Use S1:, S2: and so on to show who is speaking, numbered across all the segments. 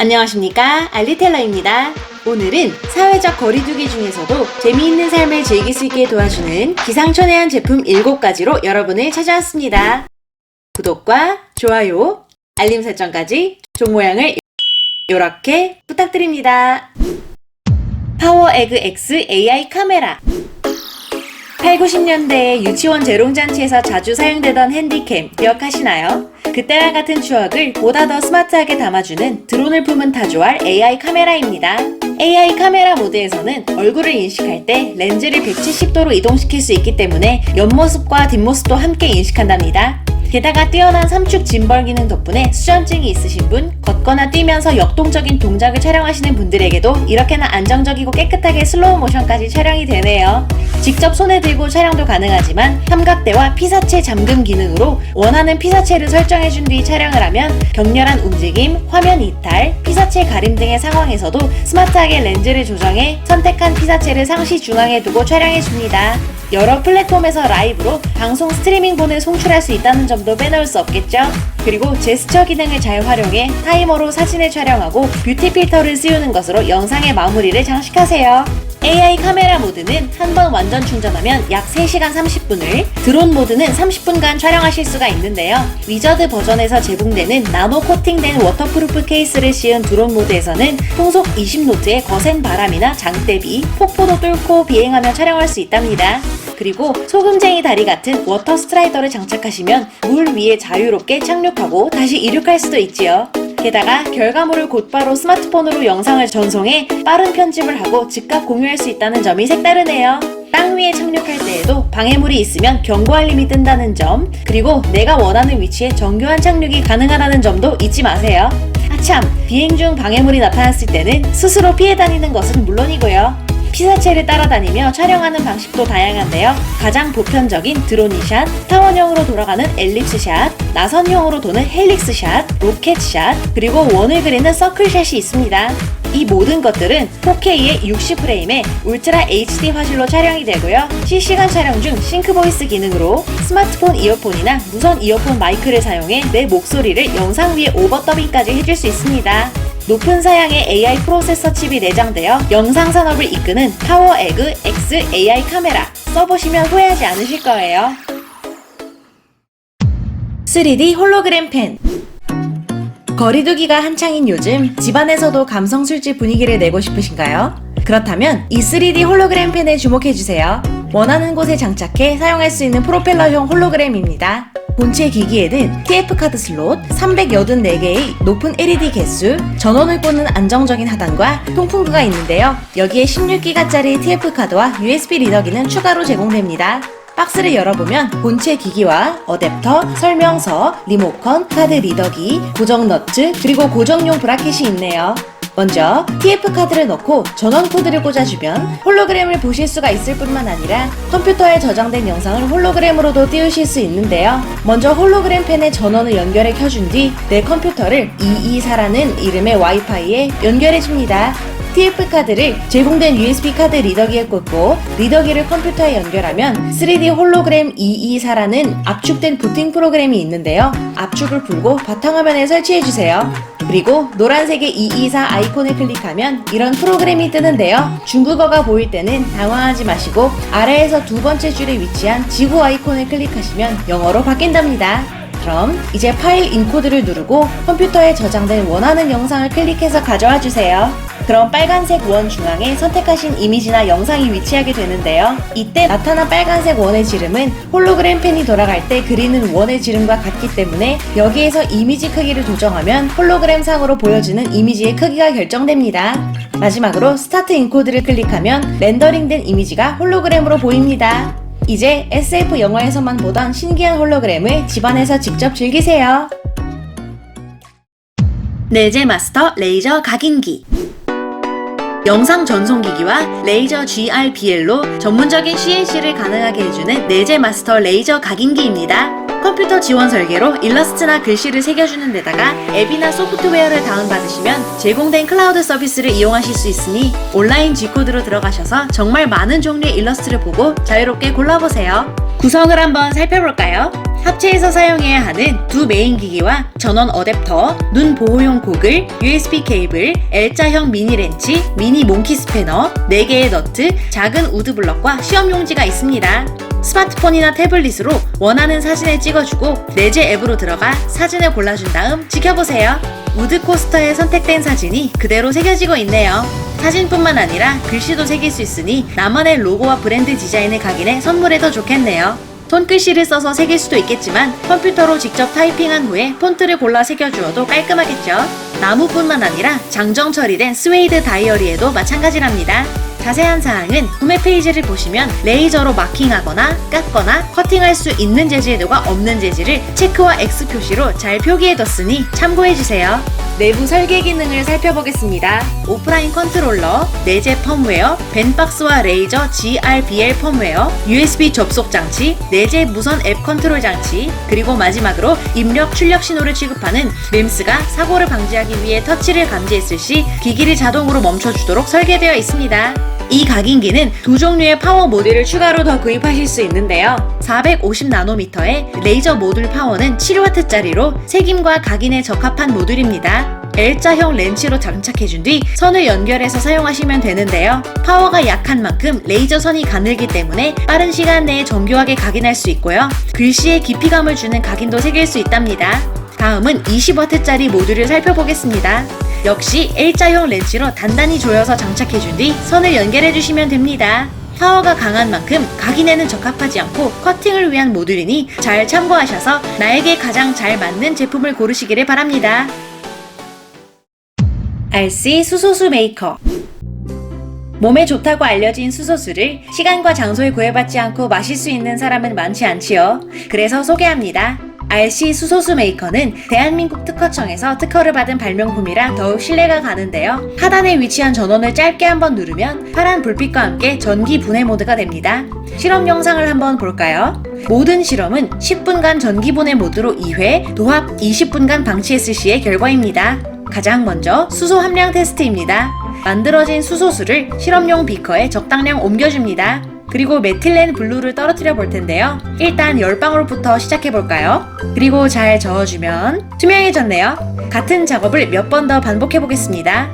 S1: 안녕하십니까 알리텔러입니다. 오늘은 사회적 거리두기 중에서도 재미있는 삶을 즐길 수 있게 도와주는 기상천외한 제품 7가지로 여러분을 찾아왔습니다. 구독과 좋아요, 알림 설정까지 종 모양을 이렇게 부탁드립니다. 파워에그 X AI 카메라 8, 90년대에 유치원 재롱잔치에서 자주 사용되던 핸디캠 기억하시나요? 그때와 같은 추억을 보다 더 스마트하게 담아주는 드론을 품은 타조알 AI 카메라입니다. AI 카메라 모드에서는 얼굴을 인식할 때 렌즈를 170도로 이동시킬 수 있기 때문에 옆모습과 뒷모습도 함께 인식한답니다. 게다가 뛰어난 삼축 짐벌 기능 덕분에 수전증이 있으신 분, 걷거나 뛰면서 역동적인 동작을 촬영하시는 분들에게도 이렇게나 안정적이고 깨끗하게 슬로우 모션까지 촬영이 되네요. 직접 손에 들고 촬영도 가능하지만 삼각대와 피사체 잠금 기능으로 원하는 피사체를 설정해준 뒤 촬영을 하면 격렬한 움직임, 화면 이탈, 피사체 가림 등의 상황에서도 스마트하게 렌즈를 조정해 선택한 피사체를 상시 중앙에 두고 촬영해줍니다. 여러 플랫폼에서 라이브로 방송 스트리밍본을 송출할 수 있다는 점도 빼놓을 수 없겠죠? 그리고 제스처 기능을 잘 활용해 타이머로 사진을 촬영하고 뷰티 필터를 씌우는 것으로 영상의 마무리를 장식하세요. AI 카메라 모드는 한 번 완전 충전하면 약 3시간 30분을, 드론 모드는 30분간 촬영하실 수가 있는데요. 위저드 버전에서 제공되는 나노 코팅된 워터프루프 케이스를 씌운 드론 모드에서는 풍속 20노트의 거센 바람이나 장대비, 폭포도 뚫고 비행하며 촬영할 수 있답니다. 그리고 소금쟁이 다리 같은 워터 스트라이더를 장착하시면 물 위에 자유롭게 착륙하고 다시 이륙할 수도 있지요. 게다가 결과물을 곧바로 스마트폰으로 영상을 전송해 빠른 편집을 하고 즉각 공유할 수 있다는 점이 색다르네요. 땅 위에 착륙할 때에도 방해물이 있으면 경고 알림이 뜬다는 점, 그리고 내가 원하는 위치에 정교한 착륙이 가능하다는 점도 잊지 마세요. 아참, 비행 중 방해물이 나타났을 때는 스스로 피해 다니는 것은 물론이고요. 피사체를 따라다니며 촬영하는 방식도 다양한데요. 가장 보편적인 드로니샷, 타원형으로 돌아가는 엘립스샷, 나선형으로 도는 헬릭스샷, 로켓샷, 그리고 원을 그리는 서클샷이 있습니다. 이 모든 것들은 4K의 60프레임의 울트라 HD 화질로 촬영이 되고요. 실시간 촬영 중 싱크 보이스 기능으로 스마트폰 이어폰이나 무선 이어폰 마이크를 사용해 내 목소리를 영상 위에 오버 더빙까지 해줄 수 있습니다. 높은 사양의 AI 프로세서 칩이 내장되어 영상 산업을 이끄는 파워에그 X AI 카메라 써보시면 후회하지 않으실 거예요. 3D 홀로그램 펜 거리두기가 한창인 요즘 집안에서도 감성 술집 분위기를 내고 싶으신가요? 그렇다면 이 3D 홀로그램 펜에 주목해주세요. 원하는 곳에 장착해 사용할 수 있는 프로펠러형 홀로그램입니다. 본체 기기에는 TF카드 슬롯, 384개의 높은 LED 개수, 전원을 꽂는 안정적인 하단과 통풍구가 있는데요. 여기에 16기가짜리 TF카드와 USB 리더기는 추가로 제공됩니다. 박스를 열어보면 본체 기기와 어댑터, 설명서, 리모컨, 카드 리더기, 고정 너트, 그리고 고정용 브라켓이 있네요. 먼저 TF카드를 넣고 전원 코드를 꽂아주면 홀로그램을 보실 수가 있을 뿐만 아니라 컴퓨터에 저장된 영상을 홀로그램으로도 띄우실 수 있는데요. 먼저 홀로그램 펜에 전원을 연결해 켜준 뒤 내 컴퓨터를 224라는 이름의 와이파이에 연결해 줍니다. TF카드를 제공된 USB 카드 리더기에 꽂고 리더기를 컴퓨터에 연결하면 3D 홀로그램 224라는 압축된 부팅 프로그램이 있는데요. 압축을 풀고 바탕화면에 설치해주세요. 그리고 노란색의 224 아이콘을 클릭하면 이런 프로그램이 뜨는데요. 중국어가 보일 때는 당황하지 마시고 아래에서 두 번째 줄에 위치한 지구 아이콘을 클릭하시면 영어로 바뀐답니다. 그럼 이제 파일 인코드를 누르고 컴퓨터에 저장된 원하는 영상을 클릭해서 가져와 주세요. 그럼 빨간색 원 중앙에 선택하신 이미지나 영상이 위치하게 되는데요. 이때 나타난 빨간색 원의 지름은 홀로그램 펜이 돌아갈 때 그리는 원의 지름과 같기 때문에 여기에서 이미지 크기를 조정하면 홀로그램 상으로 보여주는 이미지의 크기가 결정됩니다. 마지막으로 스타트 인코드를 클릭하면 렌더링된 이미지가 홀로그램으로 보입니다. 이제 SF 영화에서만 보던 신기한 홀로그램을 집안에서 직접 즐기세요. 네제 마스터 레이저 각인기 영상 전송기기와 레이저 GRBL로 전문적인 CNC를 가능하게 해주는 네제 마스터 레이저 각인기입니다. 컴퓨터 지원 설계로 일러스트나 글씨를 새겨주는 데다가 앱이나 소프트웨어를 다운받으시면 제공된 클라우드 서비스를 이용하실 수 있으니 온라인 G코드로 들어가셔서 정말 많은 종류의 일러스트를 보고 자유롭게 골라보세요. 구성을 한번 살펴볼까요? 합체해서 사용해야 하는 두 메인 기기와 전원 어댑터, 눈 보호용 고글, USB 케이블, L자형 미니 렌치, 미니 몽키 스패너, 4개의 너트, 작은 우드 블럭과 시험 용지가 있습니다. 스마트폰이나 태블릿으로 원하는 사진을 찍어주고 레제 앱으로 들어가 사진을 골라준 다음 지켜보세요. 우드 코스터에 선택된 사진이 그대로 새겨지고 있네요. 사진뿐만 아니라 글씨도 새길 수 있으니 나만의 로고와 브랜드 디자인을 각인해 선물해도 좋겠네요. 손글씨를 써서 새길 수도 있겠지만 컴퓨터로 직접 타이핑한 후에 폰트를 골라 새겨주어도 깔끔하겠죠. 나무뿐만 아니라 장정 처리된 스웨이드 다이어리에도 마찬가지랍니다. 자세한 사항은 구매 페이지를 보시면 레이저로 마킹하거나 깎거나 커팅할 수 있는 재질과 없는 재질을 체크와 X 표시로 잘 표기해뒀으니 참고해주세요. 내부 설계 기능을 살펴보겠습니다. 오프라인 컨트롤러, 내재 펌웨어, 벤박스와 레이저 GRBL 펌웨어, USB 접속 장치, 내재 무선 앱 컨트롤 장치, 그리고 마지막으로 입력 출력 신호를 취급하는 램스가 사고를 방지하기 위해 터치를 감지했을 시 기기를 자동으로 멈춰주도록 설계되어 있습니다. 이 각인기는 두 종류의 파워 모듈을 추가로 더 구입하실 수 있는데요. 450나노미터의 레이저 모듈 파워는 7W짜리로 색임과 각인에 적합한 모듈입니다. L자형 렌치로 장착해준 뒤 선을 연결해서 사용하시면 되는데요. 파워가 약한 만큼 레이저 선이 가늘기 때문에 빠른 시간 내에 정교하게 각인할 수 있고요. 글씨에 깊이감을 주는 각인도 새길 수 있답니다. 다음은 20W짜리 모듈을 살펴보겠습니다. 역시 L자형 렌치로 단단히 조여서 장착해준 뒤 선을 연결해주시면 됩니다. 파워가 강한 만큼 각인에는 적합하지 않고 커팅을 위한 모듈이니 잘 참고하셔서 나에게 가장 잘 맞는 제품을 고르시기를 바랍니다. RC 수소수 메이커 몸에 좋다고 알려진 수소수를 시간과 장소에 구애받지 않고 마실 수 있는 사람은 많지 않지요. 그래서 소개합니다. RC 수소수 메이커는 대한민국 특허청에서 특허를 받은 발명품이라 더욱 신뢰가 가는데요. 하단에 위치한 전원을 짧게 한번 누르면 파란 불빛과 함께 전기 분해 모드가 됩니다. 실험 영상을 한번 볼까요? 모든 실험은 10분간 전기 분해 모드로 2회, 도합 20분간 방치했을 시의 결과입니다. 가장 먼저 수소 함량 테스트입니다. 만들어진 수소수를 실험용 비커에 적당량 옮겨줍니다. 그리고 메틸렌 블루를 떨어뜨려 볼 텐데요. 일단 10방울부터 시작해 볼까요? 그리고 잘 저어주면 투명해졌네요. 같은 작업을 몇 번 더 반복해 보겠습니다.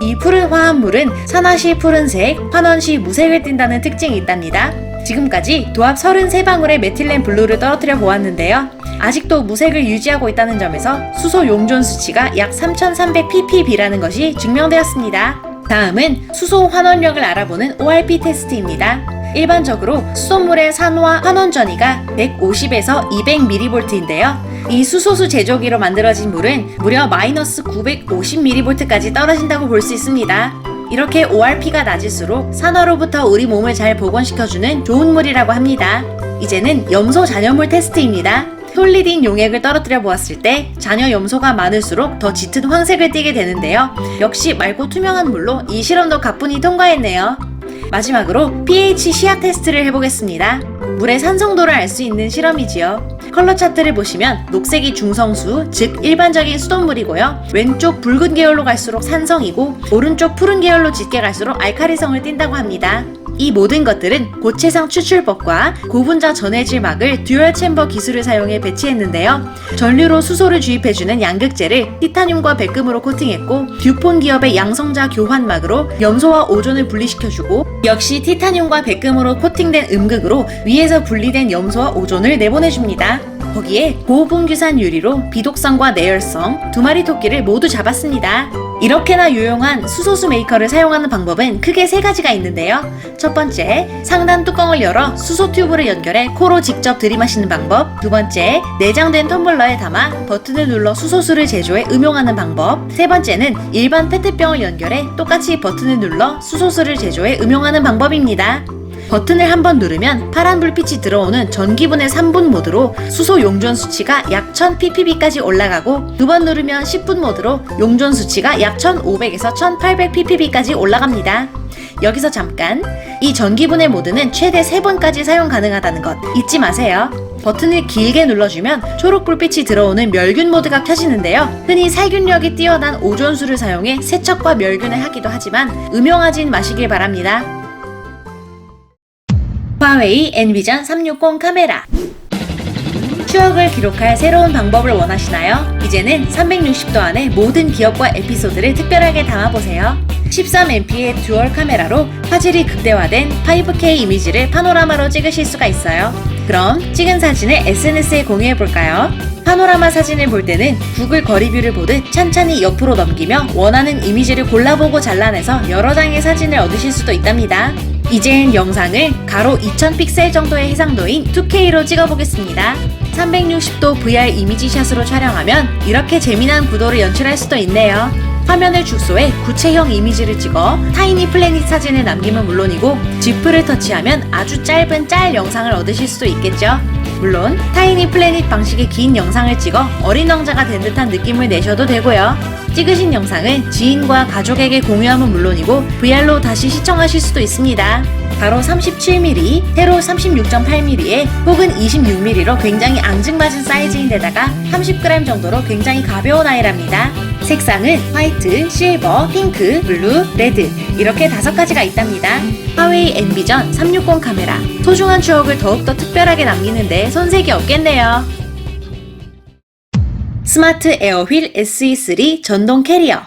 S1: 이 푸른 화합물은 산화시 푸른색, 환원시 무색을 띈다는 특징이 있답니다. 지금까지 도합 33방울의 메틸렌 블루를 떨어뜨려 보았는데요. 아직도 무색을 유지하고 있다는 점에서 수소 용존 수치가 약 3300ppb라는 것이 증명되었습니다. 다음은 수소 환원력을 알아보는 ORP 테스트입니다. 일반적으로 수소물의 산화 환원 전위가 150에서 200mV인데요. 이 수소수 제조기로 만들어진 물은 무려 마이너스 950mV까지 떨어진다고 볼 수 있습니다. 이렇게 ORP가 낮을수록 산화로부터 우리 몸을 잘 복원시켜주는 좋은 물이라고 합니다. 이제는 염소 잔여물 테스트입니다. 톨리딘 용액을 떨어뜨려 보았을 때 잔여 염소가 많을수록 더 짙은 황색을 띠게 되는데요. 역시 맑고 투명한 물로 이 실험도 가뿐히 통과했네요. 마지막으로 pH 시약 테스트를 해보겠습니다. 물의 산성도를 알 수 있는 실험이지요. 컬러 차트를 보시면 녹색이 중성수, 즉 일반적인 수돗물이고요. 왼쪽 붉은 계열로 갈수록 산성이고 오른쪽 푸른 계열로 짙게 갈수록 알카리성을 띈다고 합니다. 이 모든 것들은 고체상 추출법과 고분자 전해질막을 듀얼 챔버 기술을 사용해 배치했는데요. 전류로 수소를 주입해주는 양극재를 티타늄과 백금으로 코팅했고 듀폰 기업의 양성자 교환막으로 염소와 오존을 분리시켜주고 역시 티타늄과 백금으로 코팅된 음극으로 위에서 분리된 염소와 오존을 내보내줍니다. 거기에 고분규산 유리로 비독성과 내열성 두 마리 토끼를 모두 잡았습니다. 이렇게나 유용한 수소수 메이커를 사용하는 방법은 크게 세 가지가 있는데요. 첫 번째, 상단 뚜껑을 열어 수소 튜브를 연결해 코로 직접 들이마시는 방법. 두 번째, 내장된 텀블러에 담아 버튼을 눌러 수소수를 제조해 음용하는 방법. 세 번째는 일반 페트병을 연결해 똑같이 버튼을 눌러 수소수를 제조해 음용하는 방법입니다. 버튼을 한 번 누르면 파란 불빛이 들어오는 전기분해 3분 모드로 수소 용존 수치가 약 1000ppb까지 올라가고 두 번 누르면 10분 모드로 용존 수치가 약 1500에서 1800ppb까지 올라갑니다. 여기서 잠깐 이 전기분해 모드는 최대 3번까지 사용 가능하다는 것 잊지 마세요. 버튼을 길게 눌러주면 초록 불빛이 들어오는 멸균 모드가 켜지는데요. 흔히 살균력이 뛰어난 오존수를 사용해 세척과 멸균을 하기도 하지만 음용하진 마시길 바랍니다. 화웨이 엔비전 360 카메라 추억을 기록할 새로운 방법을 원하시나요? 이제는 360도 안에 모든 기업과 에피소드를 특별하게 담아보세요. 13MP의 듀얼 카메라로 화질이 극대화된 5K 이미지를 파노라마로 찍으실 수가 있어요. 그럼 찍은 사진을 SNS에 공유해볼까요? 파노라마 사진을 볼 때는 구글 거리뷰를 보듯 찬찬히 옆으로 넘기며 원하는 이미지를 골라보고 잘라내서 여러 장의 사진을 얻으실 수도 있답니다. 이젠 영상을 가로 2000픽셀 정도의 해상도인 2K로 찍어보겠습니다. 360도 VR 이미지샷으로 촬영하면 이렇게 재미난 구도를 연출할 수도 있네요. 화면을 축소해 구체형 이미지를 찍어 타이니 플래닛 사진을 남기면 물론이고 지프를 터치하면 아주 짧은 짤 영상을 얻으실 수도 있겠죠. 물론 타이니 플래닛 방식의 긴 영상을 찍어 어린 왕자가 된 듯한 느낌을 내셔도 되고요. 찍으신 영상을 지인과 가족에게 공유하면 물론이고 VR로 다시 시청하실 수도 있습니다. 가로 37mm, 세로 36.8mm에 혹은 26mm로 굉장히 앙증맞은 사이즈인데다가 30g 정도로 굉장히 가벼운 아이랍니다. 색상은 화이트, 실버, 핑크, 블루, 레드 이렇게 다섯 가지가 있답니다. 화웨이 엔비전 360 카메라 소중한 추억을 더욱더 특별하게 남기는데 손색이 없겠네요. 스마트 에어휠 SE3 전동 캐리어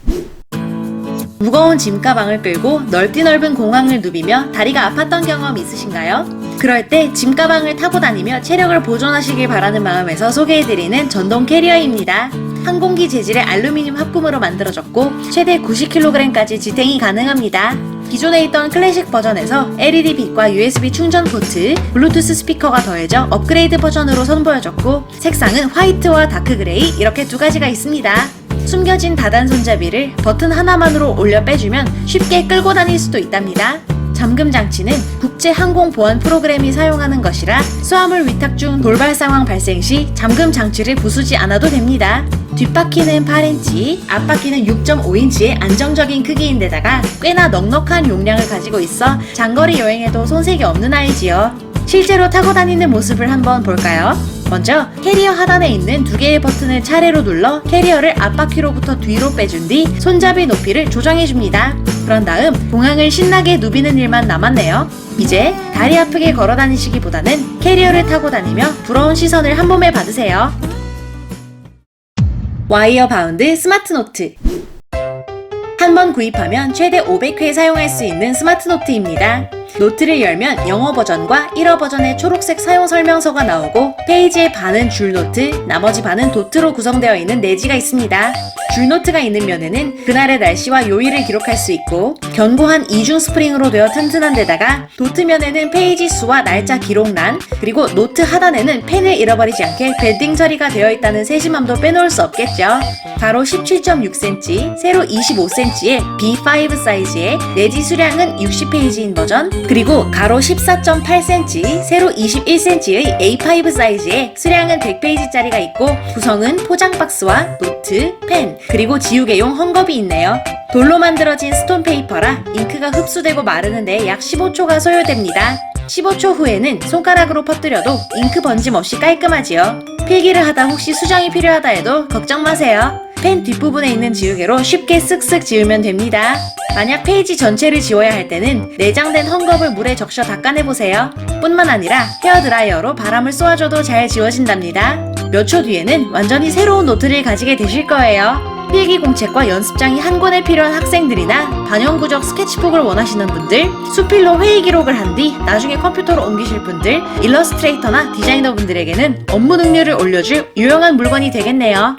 S1: 무거운 짐 가방을 끌고 넓디 넓은 공항을 누비며 다리가 아팠던 경험 있으신가요? 그럴 때 짐 가방을 타고 다니며 체력을 보존하시길 바라는 마음에서 소개해드리는 전동 캐리어입니다. 항공기 재질의 알루미늄 합금으로 만들어졌고 최대 90kg까지 지탱이 가능합니다. 기존에 있던 클래식 버전에서 LED 빛과 USB 충전 포트, 블루투스 스피커가 더해져 업그레이드 버전으로 선보여졌고 색상은 화이트와 다크 그레이 이렇게 두 가지가 있습니다. 숨겨진 다단 손잡이를 버튼 하나만으로 올려 빼주면 쉽게 끌고 다닐 수도 있답니다. 잠금 장치는 국제 항공 보안 프로그램이 사용하는 것이라 수화물 위탁 중 돌발 상황 발생 시 잠금 장치를 부수지 않아도 됩니다. 뒷바퀴는 8인치, 앞바퀴는 6.5인치의 안정적인 크기인데다가 꽤나 넉넉한 용량을 가지고 있어 장거리 여행에도 손색이 없는 아이지요. 실제로 타고 다니는 모습을 한번 볼까요? 먼저 캐리어 하단에 있는 두 개의 버튼을 차례로 눌러 캐리어를 앞바퀴로부터 뒤로 빼준 뒤 손잡이 높이를 조정해줍니다. 그런 다음 공항을 신나게 누비는 일만 남았네요. 이제 다리 아프게 걸어 다니시기보다는 캐리어를 타고 다니며 부러운 시선을 한 몸에 받으세요. 와이어 바운드 스마트 노트 한 번 구입하면 최대 500회 사용할 수 있는 스마트 노트입니다. 노트를 열면 영어 버전과 1어 버전의 초록색 사용 설명서가 나오고 페이지의 반은 줄 노트, 나머지 반은 도트로 구성되어 있는 내지가 있습니다. 줄 노트가 있는 면에는 그날의 날씨와 요일을 기록할 수 있고 견고한 이중 스프링으로 되어 튼튼한 데다가 도트 면에는 페이지 수와 날짜 기록란 그리고 노트 하단에는 펜을 잃어버리지 않게 벨딩 처리가 되어 있다는 세심함도 빼놓을 수 없겠죠. 가로 17.6cm, 세로 25cm의 B5 사이즈의 내지 수량은 60페이지인 버전 그리고 가로 14.8cm, 세로 21cm의 A5 사이즈의 수량은 100페이지짜리가 있고 구성은 포장 박스와 노트, 펜, 그리고 지우개용 헝겊이 있네요. 돌로 만들어진 스톤 페이퍼라 잉크가 흡수되고 마르는데 약 15초가 소요됩니다. 15초 후에는 손가락으로 퍼뜨려도 잉크 번짐 없이 깔끔하지요. 필기를 하다 혹시 수정이 필요하다 해도 걱정 마세요. 펜 뒷부분에 있는 지우개로 쉽게 쓱쓱 지우면 됩니다. 만약 페이지 전체를 지워야 할 때는 내장된 헝겊을 물에 적셔 닦아내보세요. 뿐만 아니라 헤어드라이어로 바람을 쏘아줘도 잘 지워진답니다. 몇 초 뒤에는 완전히 새로운 노트를 가지게 되실 거예요. 필기 공책과 연습장이 한 권에 필요한 학생들이나 반영구적 스케치북을 원하시는 분들, 수필로 회의 기록을 한 뒤 나중에 컴퓨터로 옮기실 분들, 일러스트레이터나 디자이너 분들에게는 업무 능률을 올려줄 유용한 물건이 되겠네요.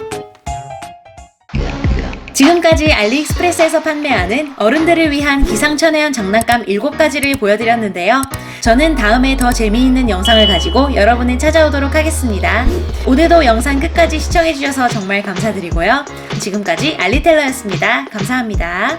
S1: 지금까지 알리익스프레스에서 판매하는 어른들을 위한 기상천외한 장난감 7가지를 보여드렸는데요. 저는 다음에 더 재미있는 영상을 가지고 여러분을 찾아오도록 하겠습니다. 오늘도 영상 끝까지 시청해주셔서 정말 감사드리고요. 지금까지 알리텔러였습니다. 감사합니다.